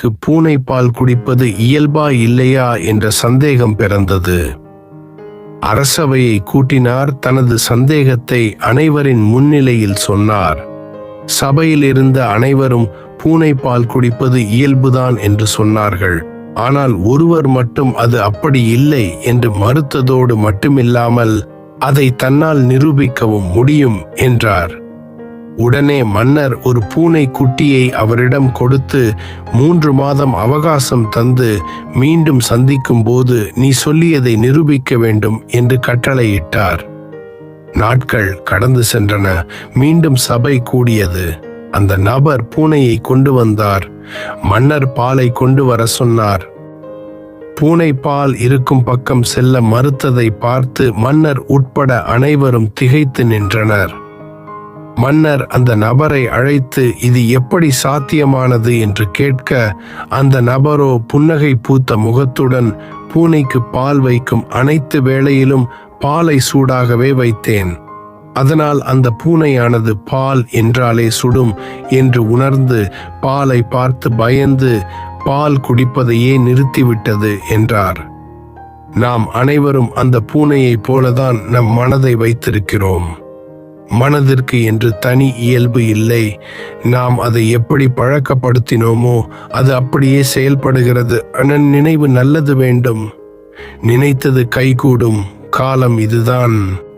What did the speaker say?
அவருக்கு பூனை பால் குடிப்பது இயல்பா இல்லையா என்ற சந்தேகம் பிறந்தது. அரசவையை கூட்டினார் தனது சந்தேகத்தை அனைவரின் முன்னிலையில் சொன்னார். சபையில் இருந்த அனைவரும் பூனை பால் குடிப்பது இயல்புதான் என்று சொன்னார்கள். ஆனால் ஒருவர் மட்டும் அது அப்படி இல்லை என்று மறுத்ததோடு மட்டுமில்லாமல் அதை தன்னால் நிரூபிக்கவும் முடியும் என்றார். உடனே மன்னர் ஒரு பூனை குட்டியை அவரிடம் கொடுத்து மூன்று மாதம் அவகாசம் தந்து மீண்டும் சந்திக்கும் போது நீ சொல்லியதை நிரூபிக்க வேண்டும் என்று கட்டளையிட்டார். நாட்கள் கடந்து சென்றன. மீண்டும் சபை கூடியது. அந்த நபர் பூனையை கொண்டு வந்தார். மன்னர் பாலை கொண்டு வர சொன்னார். பூனை பால் இருக்கும் பக்கம் செல்ல மறுத்ததை பார்த்து மன்னர் உட்பட அனைவரும் திகைத்து நின்றனர். மன்னர் அந்த நபரை அழைத்து இது எப்படி சாத்தியமானது? என்று கேட்க அந்த நபரோ புன்னகை பூத்த முகத்துடன் பூனைக்கு பால் வைக்கும் அனைத்து வேளையிலும் பாலை சூடாகவே வைத்தேன். அதனால் அந்த பூனையானது பால் என்றாலே சுடும் என்று உணர்ந்து பாலை பார்த்து பயந்து பால் குடிப்பதையே நிறுத்திவிட்டது என்றார். நாம் அனைவரும் அந்த பூனையைப் போலதான் நம் மனதை வைத்திருக்கிறோம். மனதிற்கு என்று தனி இயல்பு இல்லை. நாம் அதை எப்படி பழக்கப்படுத்தினோமோ அது அப்படியே செயல்படுகிறது. ஆனால் நினைவு நல்லது வேண்டும். நினைத்தது கைகூடும். காலம் இதுதான்.